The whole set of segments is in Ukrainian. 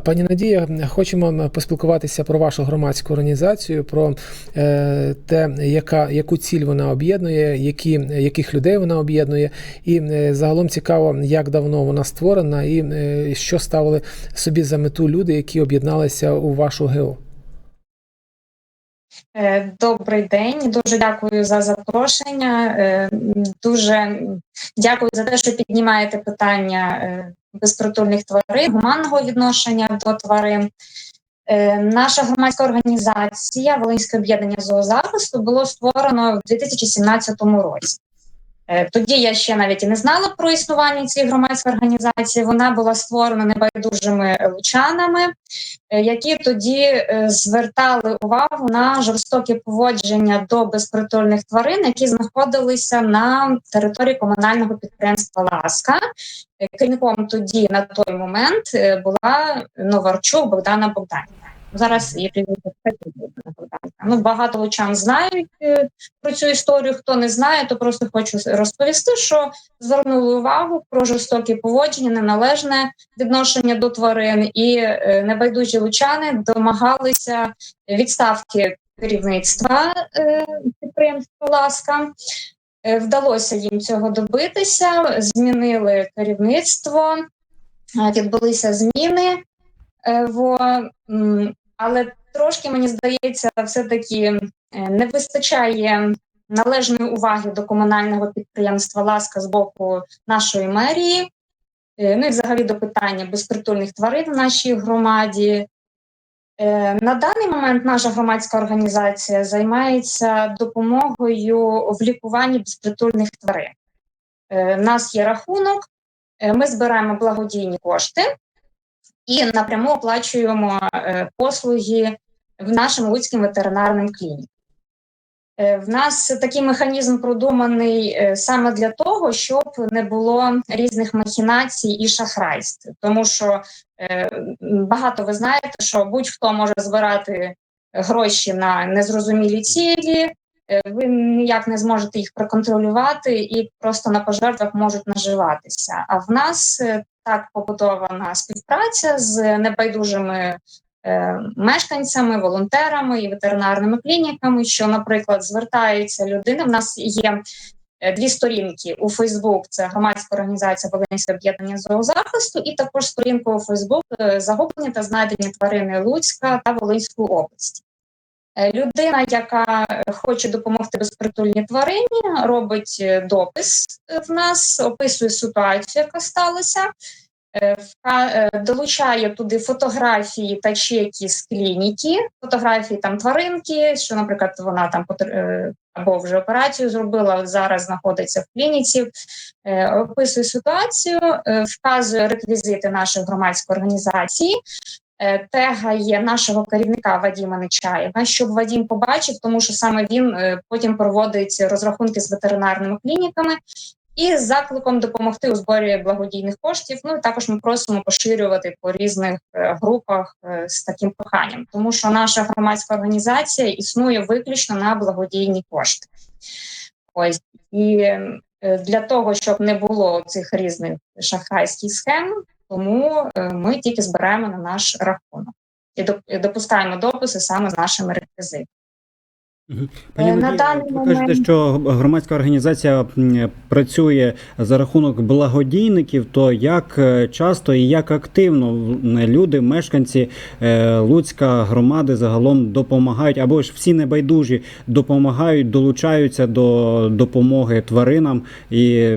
Пані Надія, хочемо поспілкуватися про вашу громадську організацію, про е, те, яка яку ціль вона об'єднує, які яких людей вона об'єднує, і е, загалом цікаво, як давно вона створена, і е, що ставили собі за мету люди, які об'єдналися у вашу ГО. Добрий день, дуже дякую за запрошення. Дуже дякую за те, що піднімаєте питання безпритульних тварин, гуманного відношення до тварин. Е, Наша громадська організація Волинське об'єднання зоозахисту було створено в 2017 році. Е, Тоді я ще навіть і не знала про існування цієї громадської організації. Вона була створена небайдужими лучанами, е, які тоді е, звертали увагу на жорстоке поводження до безпритульних тварин, які знаходилися на території комунального підприємства Ласка. Керівником тоді на той момент була Новарчук Богдана Богданівна. Зараз прізвище Ну багато лучан знають е, про цю історію. Хто не знає, то просто хочу розповісти, що звернули увагу про жорстоке поводження, неналежне відношення до тварин, і е, небайдужі лучани домагалися відставки керівництва е, підприємства Ласка. Вдалося їм цього добитися, змінили керівництво, відбулися зміни. М, але трошки мені здається, все-таки е, не вистачає належної уваги до комунального підприємства Ласка з боку нашої мерії. Е, Ну і взагалі до питання безпритульних тварин в нашій громаді. Е, На даний момент наша громадська організація займається допомогою в лікуванні безпритульних тварин. У нас є рахунок, ми збираємо благодійні кошти і напряму оплачуємо е, послуги в нашим Луцьким ветеринарним клінікам. Е, В нас такий механізм продуманий е, саме для того, щоб не було різних махінацій і шахрайств, тому що багато ви знаєте, що будь-хто може збирати гроші на незрозумілі цілі. Ви ніяк не зможете їх проконтролювати і просто на пожертвах можуть наживатися. А в нас так побудована співпраця з небайдужими е, мешканцями, волонтерами і ветеринарними клініками, що, наприклад, звертається людина. В нас є е, дві сторінки у Фейсбук. Це громадська організація Волинське об'єднання зоозахисту, і також сторінку у Фейсбук загублені та знайдені тварини Луцька та Волинської області. Е, Людина, яка е, хоче допомогти безпритульній тварині, робить е, допис в нас, описує ситуацію, яка сталася, долучає туди фотографії та чеки з клініки, фотографії там тваринки, що, наприклад, вона там або вже операцію зробила, зараз знаходиться в клініці, описує ситуацію, вказує реквізити нашої громадської організації. Е, Тегає нашого керівника Вадіма Нечаєва, щоб Вадім побачив, тому що саме він е, потім проводить розрахунки з ветеринарними клініками і з закликом допомогти у зборі благодійних коштів. Ну і також ми просимо поширювати по різних е, групах з таким проханням, тому що наша громадська організація існує виключно на благодійні кошти. Ось і для того, щоб не було цих різних шахрайських схем, тому е, ми тільки збираємо на наш рахунок і допускаємо дописи саме з нашими реквізитами. Мгм. Е, Пані на даний ви кажете, що громадська організація працює за рахунок благодійників, то як е, часто і як активно люди, мешканці Луцька громади загалом допомагають, або ж всі небайдужі допомагають, долучаються до допомоги тваринам, і,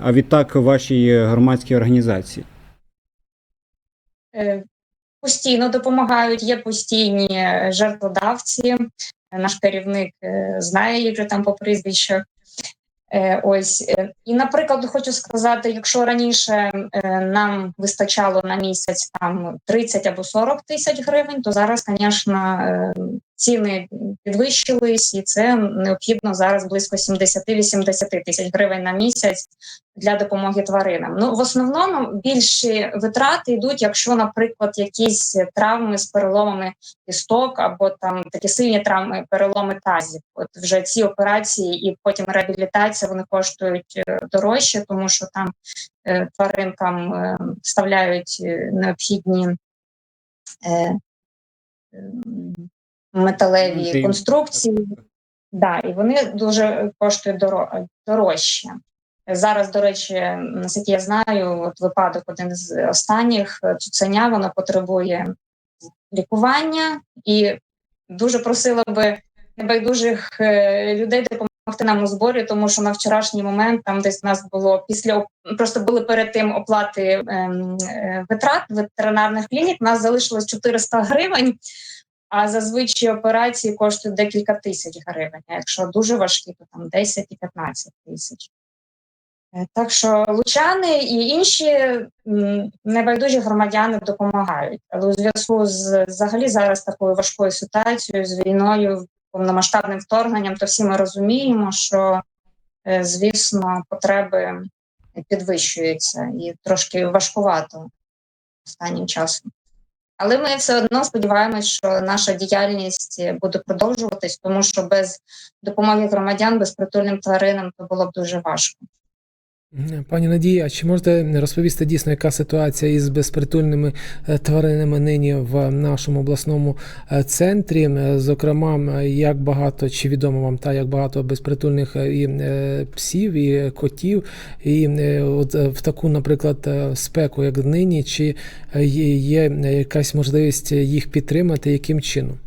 а відтак вашій громадській організації? Е, постійно допомагають, є постійні е, жертводавці. Наш керівник е, знає їх вже там по прізвищах. Е, Ось е, і, наприклад, хочу сказати, якщо раніше е, нам вистачало на місяць там 30 або 40 тисяч гривень, то зараз, звісно, е, ціни підвищились, і це необхідно зараз близько 70-80 тисяч гривень на місяць для допомоги тваринам. Ну в основному більші витрати йдуть, якщо, наприклад, якісь травми з переломами кісток або там такі сильні травми, переломи тазів. От вже ці операції і потім реабілітація вони коштують е, дорожче, тому що там е, тваринкам е, вставляють необхідні е, м, металеві конструкції. Да, і вони дуже коштують доро- дорожче. Зараз, до речі, наскільки я знаю, от випадок один з останніх цуценя воно потребує лікування, і дуже просила би небайдужих е, людей допомогти нам у зборі, тому що на вчорашній момент там десь у нас було після просто були перед тим оплати ем, е, витрат ветеринарних клінік. У нас залишилось 400 гривень. А зазвичай операції коштують декілька тисяч гривень. А якщо дуже важкі, то там 10 і 15 тисяч. Е, Так що лучани і інші небайдужі громадяни допомагають. Але у зв'язку з взагалі зараз такою важкою ситуацією, з війною, повномасштабним вторгненням, то всі ми розуміємо, що, е, звісно, потреби підвищуються і трошки важкувато останнім часом. Але ми все одно сподіваємось, що наша діяльність буде продовжуватись, тому що без допомоги громадян, безпритульним тваринам, то було б дуже важко. Пані Надія, чи можете розповісти дійсно, яка ситуація із безпритульними е, тваринами нині в нашому обласному е, центрі? Е, Зокрема, як багато чи відомо вам та як багато безпритульних і псів, і котів, і от в таку, наприклад, спеку, як нині, чи є, якась можливість їх підтримати, яким чином?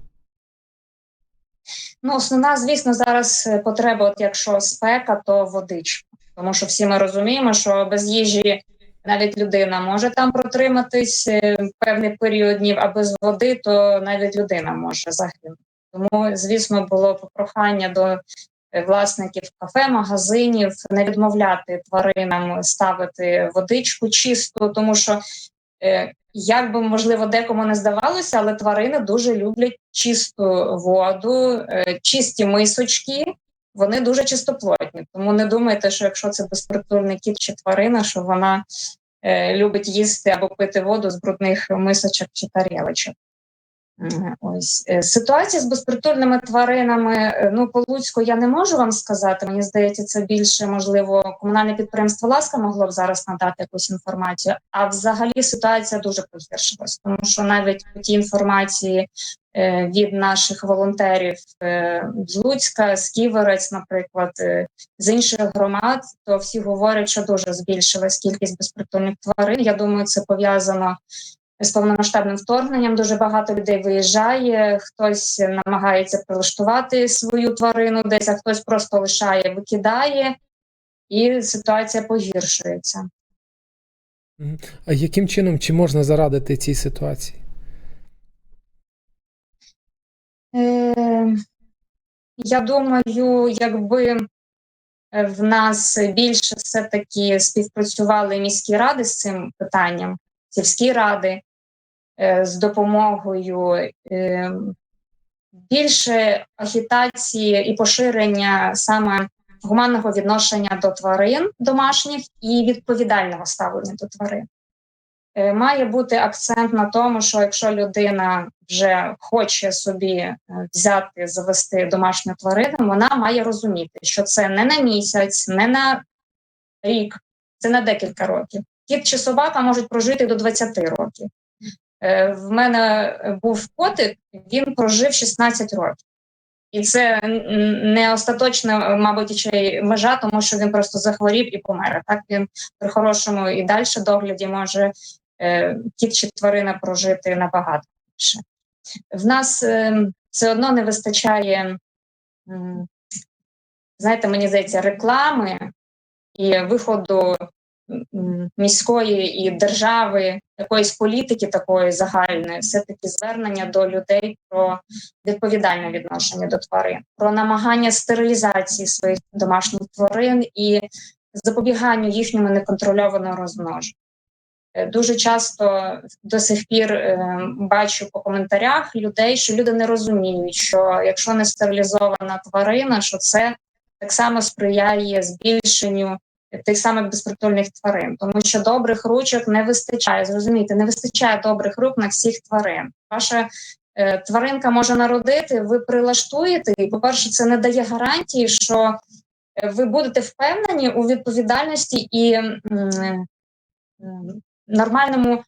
Ну, основна, звісно, зараз потреба, от якщо спека, то водичка. Тому що всі ми розуміємо, що без їжі навіть людина може там протриматись е, певний період днів, а без води, то навіть людина може загинути. Тому, звісно, було попрохання до е, власників кафе, магазинів не відмовляти тваринам ставити водичку чисту, тому що е, як би можливо декому не здавалося, але тварини дуже люблять чисту воду, чисті мисочки. Вони дуже чистоплотні. Тому не думайте, що якщо це безпритульний кіт чи тварина, що вона е, любить їсти або пити воду з брудних мисочок чи тарілочок. Ось Е, ситуація з безпритульними тваринами. е, Ну, по Луцьку я не можу вам сказати. Мені здається, це більше можливо комунальне підприємство Ласка могло б зараз надати якусь інформацію. А взагалі ситуація дуже погіршилась, тому що навіть тій інформації е, від наших волонтерів з Луцька, з Ківерець, наприклад, з інших громад, то всі говорять, що дуже збільшилась кількість безпритульних тварин. Я думаю, це пов'язано з повномасштабним вторгненням дуже багато людей виїжджає, хтось намагається прилаштувати свою тварину десь, а хтось просто лишає, викидає, і ситуація погіршується. А яким чином чи можна зарадити цій ситуації? Е, я думаю, якби е, в нас більше все-таки співпрацювали міські ради з цим питанням, сільські ради е, з допомогою е, більше агітації і поширення саме гуманного відношення до тварин домашніх і відповідального ставлення до тварин. Е, Має бути акцент на тому, що якщо людина вже хоче собі взяти, завести домашню тварину, вона має розуміти, що це не на місяць, не на рік, це на декілька років. Кіт чи собака можуть прожити до 20 років. Е, В мене був котик, він прожив 16 років. І це не остаточна, мабуть, й межа, тому що він просто захворів і помер. Так він при хорошому і далі догляді може е, кіт чи тварина прожити набагато більше. В нас е, все одно не вистачає, знаєте, мені здається, реклами і виходу міської і держави, якоїсь політики такої загальної, все-таки звернення до людей про відповідальне відношення до тварин, про намагання стерилізації своїх домашніх тварин і запобіганню їхньому неконтрольованому розмноженню. Е, Дуже часто до сих пір е, бачу по коментарях людей, що люди не розуміють, що якщо не стерилізована тварина, що це так само сприяє збільшенню тих самих безпритульних тварин, тому що добрих ручок не вистачає. Зрозумійте, не вистачає добрих рук на всіх тварин. Ваша е, тваринка може народити, ви прилаштуєте, і, по-перше, це не дає гарантії, що е, ви будете впевнені у відповідальності і м, м, нормальному е,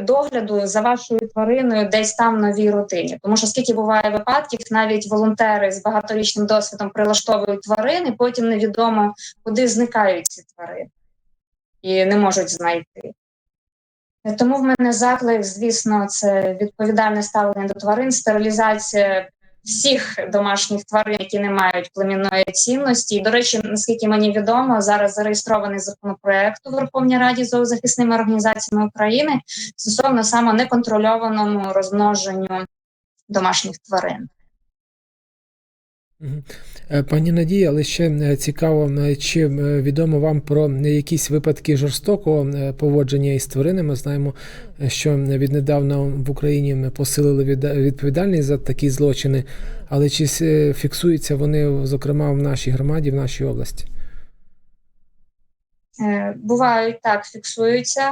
догляду за вашою твариною десь там в новій рутині. Тому що скільки буває випадків, навіть волонтери з багаторічним досвідом прилаштовують тварини, потім невідомо куди зникають ці тварини і не можуть знайти. Е, Тому в мене заклик, звісно, це відповідальне ставлення до тварин, стерилізація всіх домашніх тварин, які не мають племінної цінності. І, до речі, наскільки мені відомо, зараз зареєстрований законопроект у Верховній Раді зоозахисними організаціями України стосовно саме неконтрольованому розмноженню домашніх тварин. Е, Пані Надія, але ще е, цікаво, е, чи відомо вам про якісь випадки жорстокого поводження із тваринами? Знаємо, що віднедавна в Україні посилили відповідальність за такі злочини, але чи фіксуються вони, зокрема, в нашій громаді, в нашій області? Бувають так, фіксуються.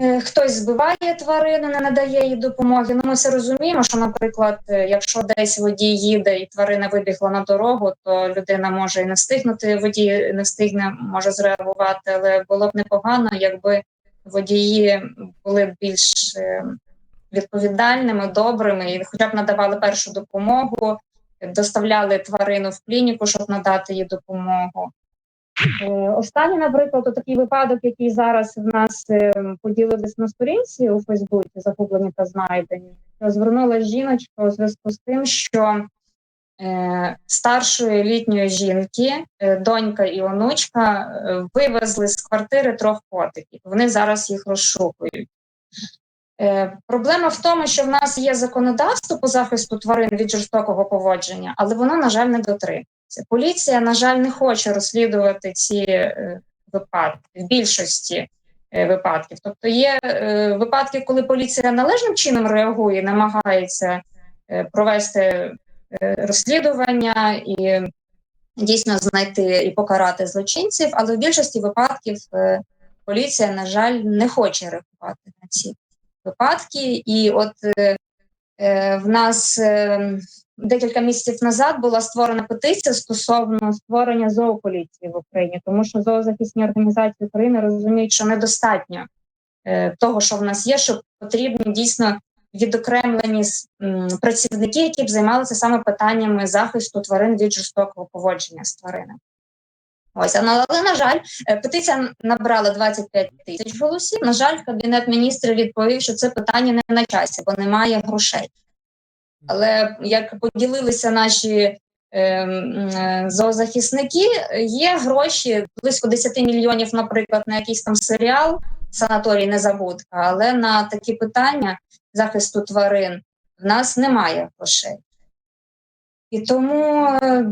Е, Хтось збиває тварину, не надає їй допомоги. Ну, ми все розуміємо, що, наприклад, е, якщо десь водій їде і тварина вибігла на дорогу, то людина може і не встигнути, водій не встигне, може зреагувати, але було б непогано, якби водії були більш е, відповідальними, добрими і хоча б надавали першу допомогу, доставляли тварину в клініку, щоб надати їй допомогу. Е, Останній, наприклад, такий випадок, який зараз в нас е, поділились на сторінці у Фейсбуці, загублені та знайдені, звернулася жіночка у зв'язку з тим, що е, старшої літньої жінки, донька і онучка, вивезли з квартири трьох котиків. Вони зараз їх розшукують. Е, проблема в тому, що в нас є законодавство по захисту тварин від жорстокого поводження, але воно, на жаль, не дотримується. Поліція, на жаль, не хоче розслідувати ці е, випадки в більшості е, випадків. Тобто є випадки, коли поліція належним чином реагує, намагається провести розслідування і дійсно знайти і покарати злочинців, але в більшості випадків поліція, на жаль, не хоче реагувати на ці випадки. І от е, в нас е, декілька місяців назад була створена петиція стосовно створення зоополіції в Україні, тому що зоозахисні організації України розуміють, що недостатньо е, того, що в нас є, що потрібні дійсно відокремлені працівники, які б займалися саме питаннями захисту тварин від жорстокого поводження з тваринами. Ось, але, на жаль, е, петиція набрала 25 тисяч голосів. На жаль, кабінет міністрів відповів, що це питання не на часі, бо немає грошей. Але як поділилися наші е, е, зоозахисники, є гроші близько 10 мільйонів, наприклад, на якийсь там серіал санаторій Незабудка, але на такі питання захисту тварин в нас немає грошей. І тому е,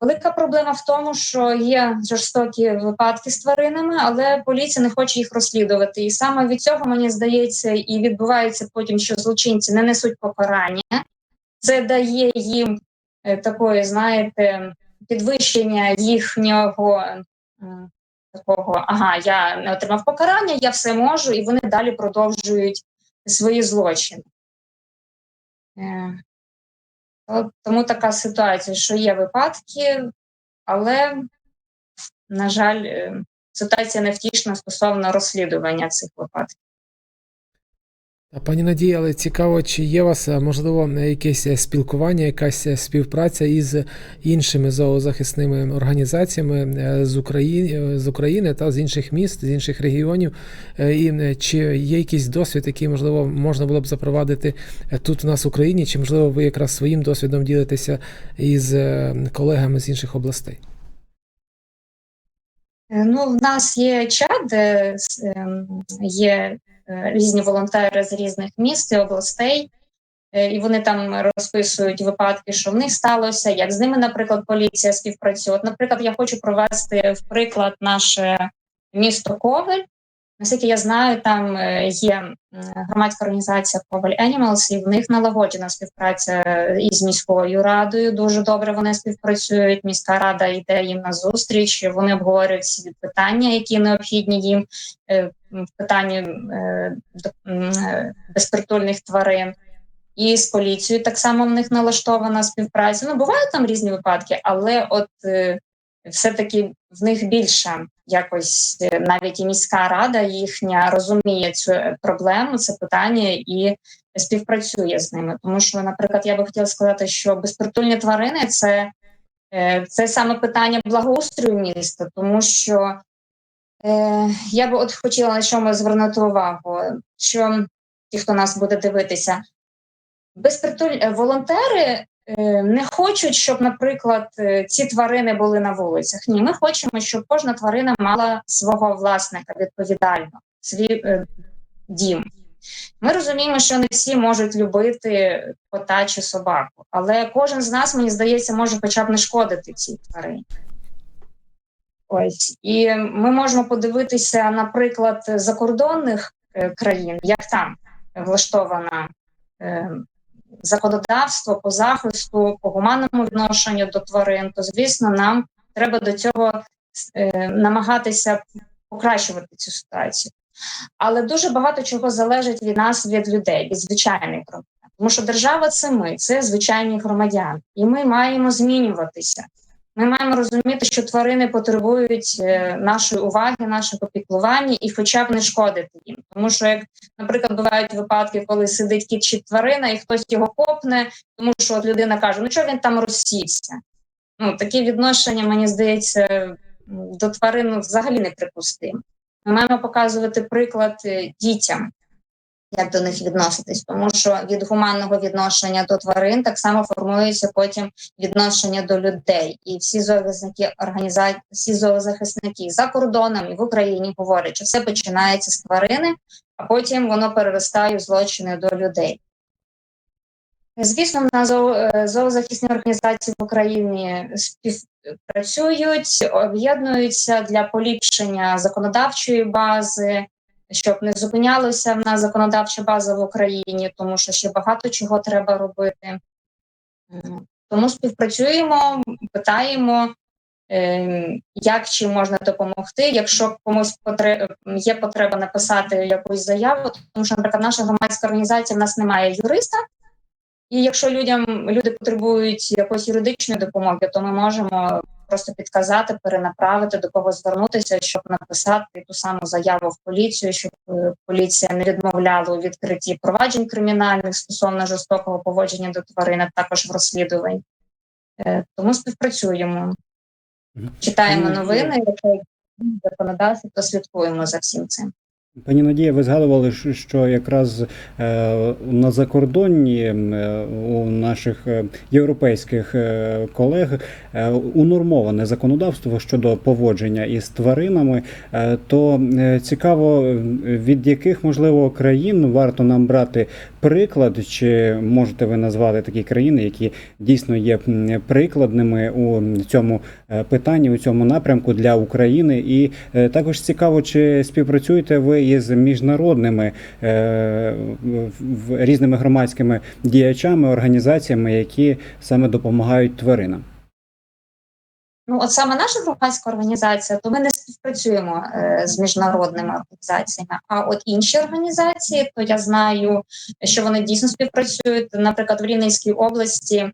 велика проблема в тому, що є жорстокі випадки з тваринами, але поліція не хоче їх розслідувати. І саме від цього мені здається, і відбувається потім, що злочинці не несуть покарання. Це дає їм е, такої, знаєте, підвищення їхнього е, такого, ага, я не отримав покарання, я все можу, і вони далі продовжують свої злочини. Тому така ситуація, що є випадки, але, на жаль, е, ситуація невтішна стосовно розслідування цих випадків. А Пані Надія, але цікаво, чи є у вас е, можливо якесь е, спілкування, якась е, співпраця із іншими зоозахисними організаціями з України, з України та з інших міст, з інших регіонів? І чи є якийсь досвід, який можливо можна було б запровадити тут у нас в Україні, чи можливо ви якраз своїм досвідом ділитеся із колегами з інших областей? Ну, в нас є чат, де ем, є різні волонтери з різних міст і областей, е, і вони там розписують випадки, що в них сталося, як з ними, наприклад, поліція співпрацює. От, наприклад, я хочу провести в приклад наше місто Ковель. Наскільки я знаю, там е, є громадська організація Коваль Animals, і в них налагоджена співпраця із міською радою. Дуже добре вони співпрацюють. Міська рада йде їм на зустріч. Вони обговорюють всі питання, які необхідні їм е, в питанні е, е, безпритульних тварин. І з поліцією так само в них налаштована співпраця. Ну бувають там різні випадки, але от е, все-таки в них більша якось е, навіть і міська рада їхня розуміє цю е, проблему, це питання і співпрацює з ними. Тому що, наприклад, я би хотіла сказати, що безпритульні тварини це, е, це саме питання благоустрою міста, тому що е, я би от хотіла на чому звернути увагу, що ті, хто нас буде дивитися, безпритуль е, волонтери. Е, Не хочуть, щоб, наприклад, е, ці тварини були на вулицях. Ні, ми хочемо, щоб кожна тварина мала свого власника відповідально, свій е, дім. Ми розуміємо, що не всі можуть любити кота чи собаку, але кожен з нас, мені здається, може хоча б не шкодити цій тварині. Ось і ми можемо подивитися, наприклад, закордонних е, країн, як там влаштована законодавство по захисту, по гуманному відношенню до тварин, то звісно, нам треба до цього е, намагатися покращувати цю ситуацію. Але дуже багато чого залежить від нас, від людей, від звичайних громадян. Тому що держава це ми, це звичайні громадяни, і ми маємо змінюватися. Ми маємо розуміти, що тварини потребують е, нашої уваги, нашого піклування і, хоча б не шкодити їм. Тому що, як, наприклад, бувають випадки, коли сидить кіт чи тварина, і хтось його копне, тому що от людина каже: ну чого він там розсівся? Ну такі відношення, мені здається, до тварин взагалі неприпустимо. Ми маємо показувати приклад е, дітям, як до них відноситись, тому що від гуманного відношення до тварин так само формується потім відношення до людей. І всі зоозахисники організації, всі зоозахисники за кордоном і в Україні говорять, що все починається з тварини, а потім воно переростає в злочини до людей. Звісно, на е, зоозахисні організації в Україні співпрацюють, об'єднуються для поліпшення законодавчої бази, щоб не зупинялася в нас законодавча база в Україні, тому що ще багато чого треба робити. Тому співпрацюємо, питаємо, е, як чи можна допомогти. Якщо комусь є потреба написати якусь заяву, тому що, наприклад, наша громадська організація в нас немає юриста. І якщо людям люди потребують якоїсь юридичної допомоги, то ми можемо просто підказати, перенаправити до кого звернутися, щоб написати ту саму заяву в поліцію, щоб е, поліція не відмовляла у відкритті проваджень кримінальних стосовно жорстокого поводження до тварин, а також в розслідувань. Е, Тому співпрацюємо, читаємо новини, якщо законодавство, то слідкуємо за всім цим. Пані Надія, ви згадували, що- якраз е, на закордонні е, у наших е, європейських колег унормоване законодавство щодо поводження із тваринами. То цікаво, від яких можливо країн варто нам брати приклад, чи можете ви назвати такі країни, які дійсно є прикладними у цьому питанні, у цьому напрямку для України? І також цікаво, чи співпрацюєте ви із міжнародними е, різними громадськими діячами, організаціями, які саме допомагають тваринам? Ну, от саме наша громадська організація, то ми не співпрацюємо е, з міжнародними організаціями. А от інші організації, то я знаю, що вони дійсно співпрацюють. Наприклад, в Рівненській області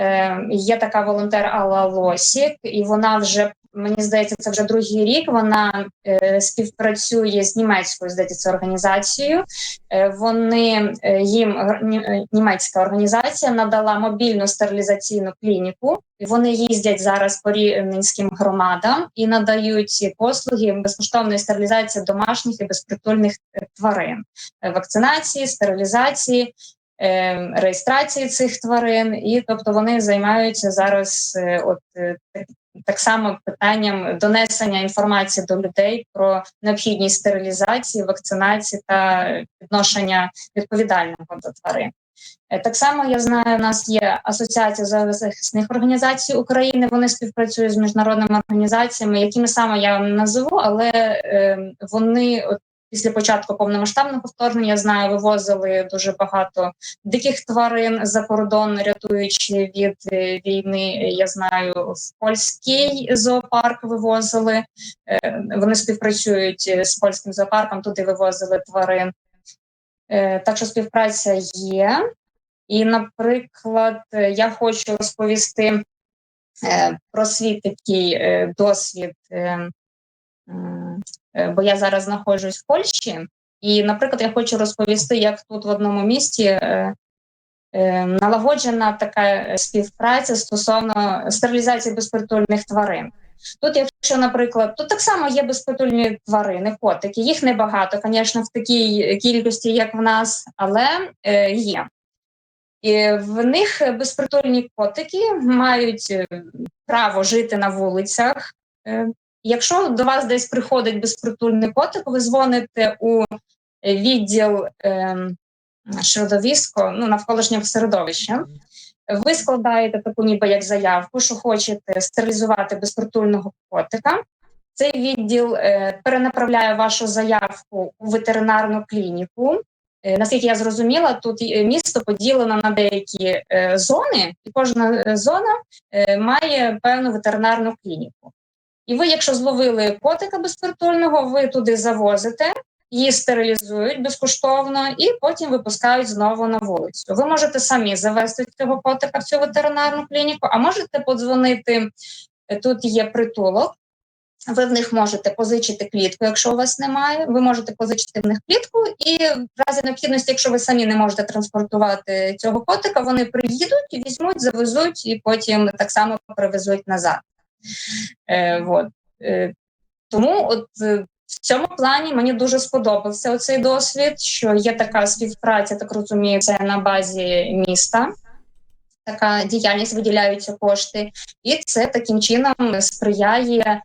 е, є така волонтер Алла Лосік, і вона вже мені здається, це вже другий рік. Вона е, співпрацює з німецькою здається, організацією. Е, вони е, їм е, німецька організація надала мобільну стерилізаційну клініку. Вони їздять зараз по рівненським громадам і надають послуги безкоштовної стерилізації домашніх і безпритульних е, тварин, Е, вакцинації, стерилізації. Реєстрації цих тварин, і тобто вони займаються зараз, от так, само питанням донесення інформації до людей про необхідність стерилізації, вакцинації та відношення відповідального до тварин. Е, Так само я знаю, у нас є асоціація зоозахисних організацій України. Вони співпрацюють з міжнародними організаціями, якими саме я вам назву, але е, вони от після початку повномасштабного вторгнення знаю, вивозили дуже багато диких тварин за кордон, рятуючи від е, війни. Я знаю, в польський зоопарк вивозили. Е, Вони співпрацюють е, з польським зоопарком, туди вивозили тварин. Так що співпраця є. І, наприклад, я хочу розповісти про свій такий досвід. Е, бо я зараз знаходжусь в Польщі, і, наприклад, я хочу розповісти, як тут в одному місті е, е, налагоджена така співпраця стосовно стерилізації безпритульних тварин. Тут, якщо, наприклад, тут так само є безпритульні тварини, котики, їх небагато, звісно, в такій кількості, як в нас, але є. І в них безпритульні котики мають право жити на вулицях. Якщо до вас десь приходить безпритульний котик, ви дзвоните у відділ е, середовисько, ну, навколишнього середовища. Ви складаєте таку ніби як заявку, що хочете стерилізувати безпритульного котика. Цей відділ е, перенаправляє вашу заявку у ветеринарну клініку. Е, наскільки я зрозуміла, тут місто поділено на деякі е, зони, і кожна е, зона е, має певну ветеринарну клініку. І ви, якщо зловили котика безпритульного, ви туди завозите, її стерилізують безкоштовно і потім випускають знову на вулицю. Ви можете самі завести цього котика в цю ветеринарну клініку, а можете подзвонити. е, Тут є притулок. Ви в них можете позичити клітку, якщо у вас немає. Ви можете позичити в них клітку, і в разі необхідності, якщо ви самі не можете транспортувати цього котика, вони приїдуть, візьмуть, завезуть і потім так само привезуть назад. Е, вот. е, тому от е, в цьому плані мені дуже сподобався оцей досвід, що є така співпраця, так розумію, це на базі міста. Така діяльність виділяються кошти, і це таким чином сприяє е,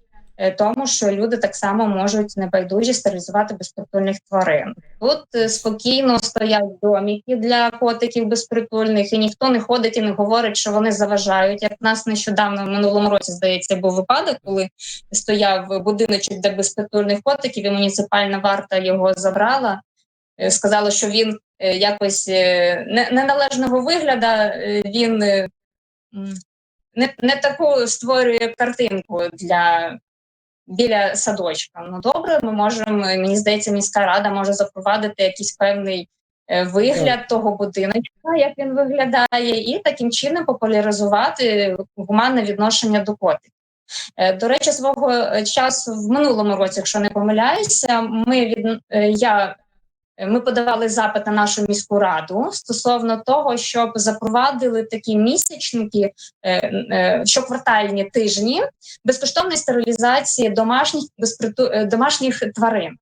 тому, що люди так само можуть небайдужі стерилізувати безпритульних тварин. Тут е, спокійно стоять доміки для котиків безпритульних, і ніхто не ходить і не говорить, що вони заважають. Як в нас нещодавно в минулому році здається був випадок, коли стояв будиночок для безпритульних котиків, і муніципальна варта його забрала. Е, Сказала, що він е, якось е, неналежного вигляду, е, він е, не, не таку створює картинку для біля садочка. Ну добре, ми можемо, мені здається, міська рада може запровадити якийсь певний вигляд вигляд того будиночка, як він виглядає, і таким чином популяризувати гуманне відношення до котиків. Е, До речі, свого е, часу в минулому році, якщо не помиляюся, ми від е, я. Ми подавали запит на нашу міську раду стосовно того, щоб запровадили такі місячники, е, е, щоквартальні тижні безкоштовної стерилізації домашніх безприту... е, домашніх тварин.